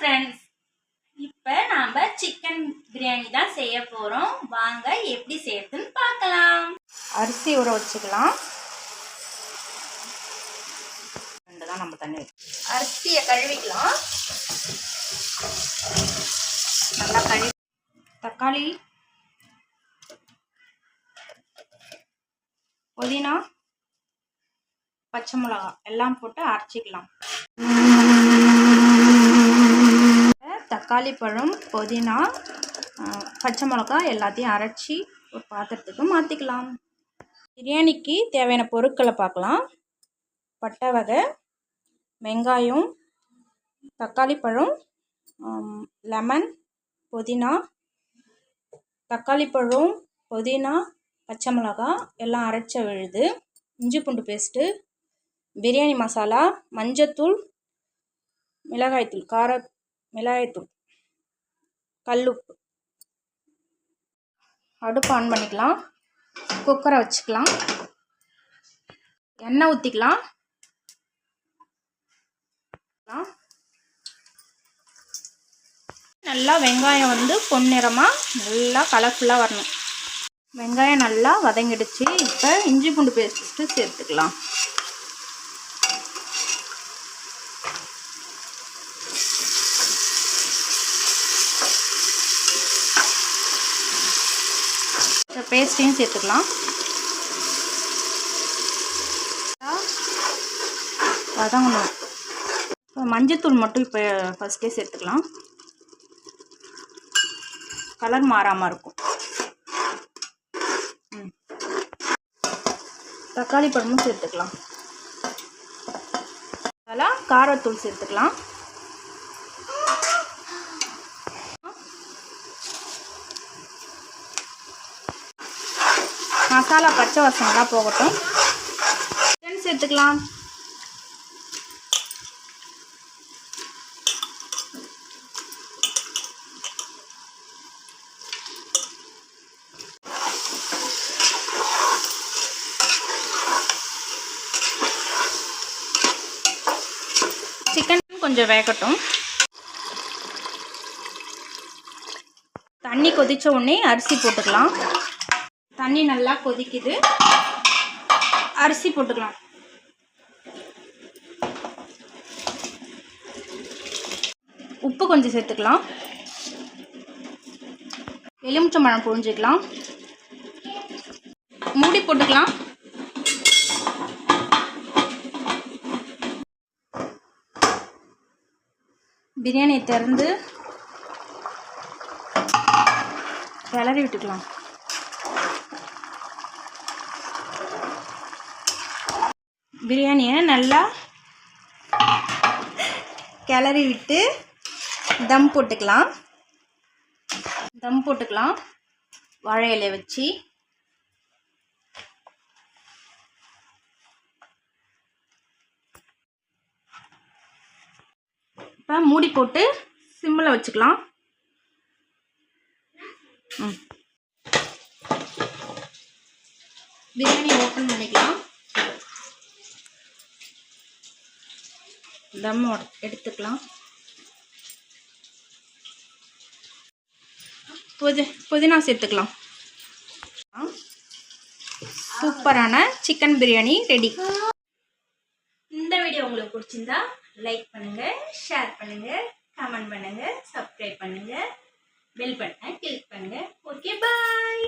Friends இப்போ நாம் chicken biryani தான் செய்ய போகிறோம் வாங்க எப்படி செய்யறதுன்னு பார்க்கலாம். அரிசி ஊற வச்சுக்கலாம். ரெண்டு தான் நம்ம தண்ணி. அரிசியை கழுவிக்கலாம். நல்லா கழுவி தக்காளி. புதினா. பச்சை மிளகாய். எல்லாம் போட்டு அரைச்சிக்கலாம். தக்காளிப்பழம் புதினா பச்சை மிளகா எல்லாத்தையும் அரைச்சி ஒரு பாத்திரத்துக்கு மாற்றிக்கலாம் பிரியாணிக்கு தேவையான பொருட்களை பார்க்கலாம். பட்டை வகை வெங்காயம் தக்காளி பழம் லெமன் புதினா தக்காளி பழம் புதினா பச்சை மிளகா எல்லாம் அரைச்ச விழுது இஞ்சி பூண்டு பேஸ்ட்டு பிரியாணி மசாலா மஞ்சத்தூள் மிளகாய்த்தூள் கார மிளகாய்த்தூள். கல்லுப்பு அடுப்பு ஆன் பண்ணிக்கலாம். குக்கரை வச்சுக்கலாம். எண்ணெய் ஊற்றிக்கலாம் நல்லா வெங்காயம் வந்து பொன்னிறமாக நல்லா கலர்ஃபுல்லாக வரணும். வெங்காயம் நல்லா வதங்கிடுச்சு. இப்போ இஞ்சி பூண்டு பேஸ்ட்டு சேர்த்துக்கலாம். பேஸ்ட்டையும் சேர்த்துக்கலாம். வதங்கணும். இப்போ மஞ்சத்தூள் மட்டும் இப்போ ஃபஸ்ட்டே சேர்த்துக்கலாம். கலர் மாறாமல் இருக்கும். ம். தக்காளி பழமும் சேர்த்துக்கலாம். அதெல்லாம் காரத்தூள் சேர்த்துக்கலாம். மசாலா பச்சை வாசனைலாம் போகட்டும். சிக்கன் சேர்த்துக்கலாம் சிக்கன் கொஞ்சம் வேகட்டும். தண்ணி கொதித்த உடனே அரிசி போட்டுக்கலாம். தண்ணி நல்லா கொதிக்குது. அரிசி போட்டுக்கலாம். உப்பு கொஞ்சம் சேர்த்துக்கலாம். எலுமிச்சம்பழம் புழிஞ்சிக்கலாம். மூடி போட்டுக்கலாம். பிரியாணியை திறந்து கிளறி விட்டுக்கலாம். பிரியாணியை நல்லா கிளறி விட்டு தம் போட்டுக்கலாம். தம் போட்டுக்கலாம். வாழை இலையை வச்சு. இப்போ மூடி போட்டு சிம்மில் வச்சுக்கலாம். ம். பிரியாணி ஓப்பன் பண்ணிக்கலாம். தம் எடுத்துக்கலாம். புதி புதினா சேர்த்துக்கலாம். சூப்பரான சிக்கன் பிரியாணி ரெடி. இந்த வீடியோ உங்களுக்கு பிடிச்சிருந்தா லைக் பண்ணுங்க ஷேர் பண்ணுங்க கமெண்ட் பண்ணுங்க சப்ஸ்கிரைப் பண்ணுங்க பெல் பட்டனை கிளிக் பண்ணுங்க. Okay bye.